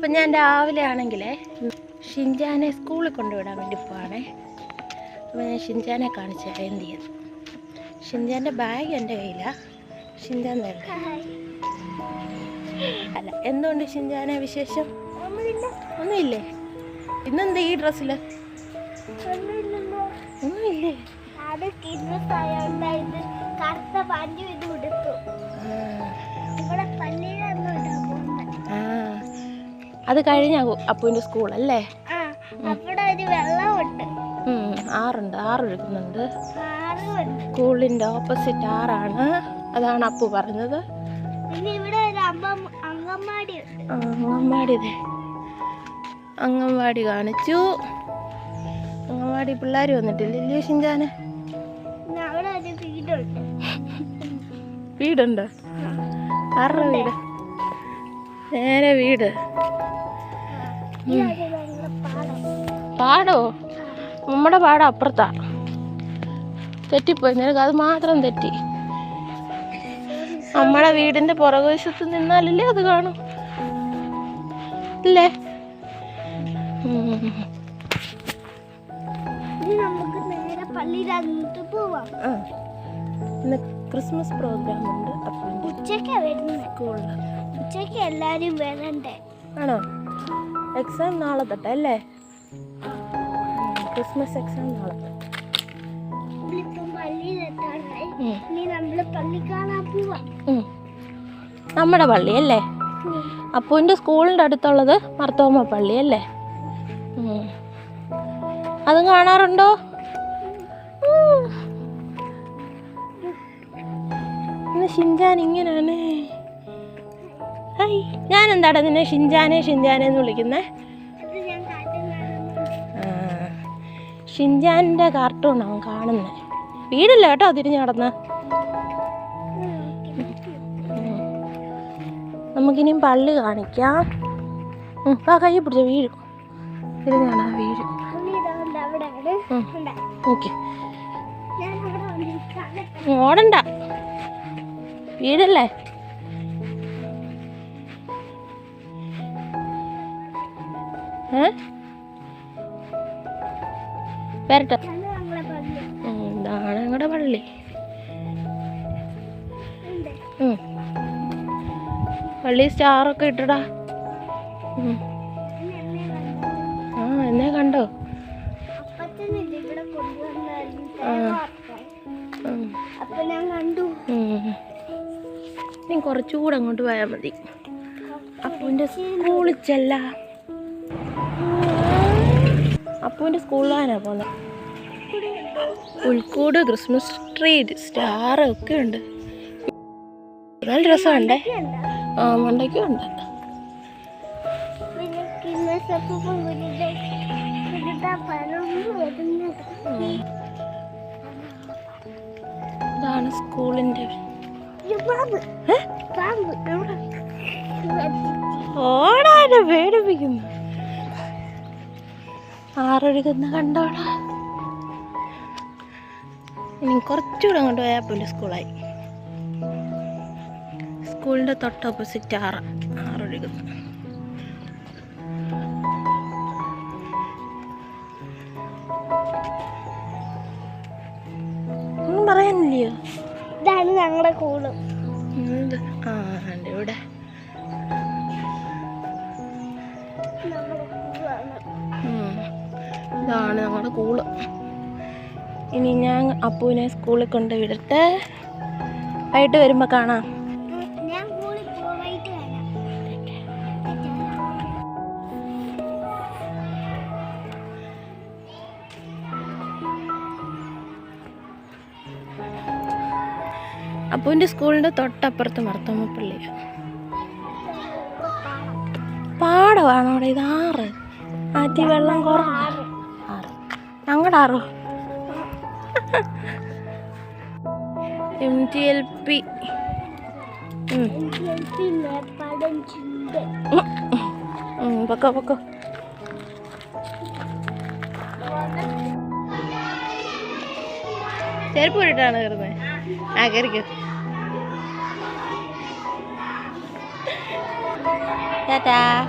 അപ്പം ഞാൻ രാവിലെ ആണെങ്കിലേ ഷിൻജാനെ സ്കൂളിൽ കൊണ്ടുവിടാൻ വേണ്ടി പോവാണേ. അപ്പോൾ ഞാൻ ഷിൻജാനെ കാണിച്ച എന്ത് ചെയ്യാം. ഷിൻജാന്റെ ബാഗ് എന്റെ കയ്യിലാണ് ഷിൻജാൻ അല്ല എന്തുകൊണ്ട് ഷിൻജാനെ വിശേഷം? ഒന്നുമില്ലേ. ഇന്നെന്താ ഈ ഡ്രസ്സിൽ ഒന്നുമില്ലേ? കറുത്ത പഞ്ഞു ഇത് ഉടുത്തു ഇവിടെ അത് കഴിഞ്ഞ അപ്പുവിന്റെ സ്കൂളല്ലേ? ഒരു വെള്ളമുണ്ട്. ഉം, ആറുണ്ട് ആറ് എടുക്കുന്നുണ്ട്. ആറുമുണ്ട്. സ്കൂളിന്റെ ഓപ്പോസിറ്റ് ആറാണ്. അതാണ് അപ്പു പറഞ്ഞത്. അംഗൻവാടി അംഗൻവാടി കാണിച്ചു. അംഗൻവാടി പിള്ളേർ വന്നിട്ടില്ല? ഇല്ലയോ ഷിഞ്ചാന്? വീടുണ്ടോ. ആരുടെ വീട്? നേരെ വീട്. പാടം? നമ്മുടെ പാടം അപ്പുറത്താ. തെറ്റിപ്പോയി. നിനക്ക് അത് മാത്രം തെറ്റി. നമ്മുടെ വീടിന്റെ പുറകുവശത്ത് നിന്നാലല്ലേ അത് കാണും. അല്ലേ? നമുക്ക് നേരെ പള്ളിയിൽ അങ്ങോട്ട് പോവാം. ആ. ഇന്ന് ക്രിസ്മസ് പ്രോഗ്രാം ഉണ്ട്. അപ്പം ഉച്ചക്കാ വരുന്നത്. സ്കൂളിൽ. ഉച്ചയ്ക്ക് എല്ലാരും വരണ്ടേ? ആണോ? എക്സാം നാളെ തൊട്ടല്ലേ ക്രിസ്മസ് എക്സാം നാളെ. തൊട്ട് നമ്മുടെ പള്ളി അല്ലേ? അപ്പുവിന്റെ സ്കൂളിന്റെ അടുത്തുള്ളത് മർത്തോമ പള്ളി അല്ലേ? അതും കാണാറുണ്ടോ? ഇന്ന് ഷിൻജാൻ ഇങ്ങനെയാണ് ഹായ് ഞാൻ എന്താടാ നിന്നെ ഷിൻജാനെ ഷിൻജാനെ എന്ന് വിളിക്കുന്നേ? ഷിൻജാന്റെ കാർട്ടൂൺ അവൻ കാണുന്നത് വീടില്ല കേട്ടോ തിരിഞ്ഞു നടന്ന്. നമുക്കിനിയും പള്ളി കാണിക്കാം. ആ കൈ പിടിച്ച വീഴും. വീഴും. പള്ളി ഇതാണ്ട് അവിടെയാണ് ഓക്കെ ഓടണ്ട. വീടല്ലേ വരട്ടെ ഇതാണ് ഞങ്ങളുടെ പള്ളി. പള്ളി സ്റ്റാറൊക്കെ ഇട്ടടാ. ആ എന്നെ കണ്ടോ ആ. അപ്പൊ ഞാൻ കണ്ടു. ഇനി കുറച്ചുകൂടെ അങ്ങോട്ട് പോയാൽ മതി. അപ്പുവിന്റെ സ്കൂളിൽ ചെല്ല. അപ്പുവിന്റെ സ്കൂളിലാനാ പോകുന്നത് പുൽക്കൂട് ക്രിസ്മസ് ട്രീ സ്റ്റാർ ഒക്കെ ഉണ്ട്. നല്ല രസമുണ്ടേ? ആ മണ്ടയ്ക്കും ഉണ്ട്. ഇതാണ് സ്കൂളിന്റെ ഓടാനെ പേടിപ്പിക്കുന്നു. ആറൊഴുകുന്ന കണ്ടോടാ. ഇനി കുറച്ചുകൂടെ അങ്ങോട്ട് പോയാൽ പോലെ സ്കൂളായി. സ്കൂളിന്റെ തൊട്ട് ഓപ്പോസിറ്റ് ആറ് ആറൊഴുകുന്നു. ഒന്നും പറയാനില്ലയോ? ഇതാണ് ഞങ്ങളുടെ കൂട്. ഇത് ആ ഉണ്ട് ഇവിടെ. ഇതാണ് നമ്മുടെ കൂൾ ഇനി ഞാൻ അപ്പുവിനെ സ്കൂളിൽ കൊണ്ട് വിടട്ടെ. വൈകിട്ട് വരുമ്പോൾ കാണാം. അപ്പുവിന്റെ സ്കൂളിന്റെ തൊട്ടപ്പുറത്ത് മർത്തമ്മപ്പള്ളിയാണ് പാടമാണോ അവിടെ ഇത് ആറ്? ആറ്റി വെള്ളം കുറവ് ആറ്. ഞങ്ങളുടെ ആറോ? M T L P. പൊക്കോ പൊക്കോ. ചെരുപ്പ് ഇട്ടിട്ടാണ് കയറുന്നത്? agar gitu dadah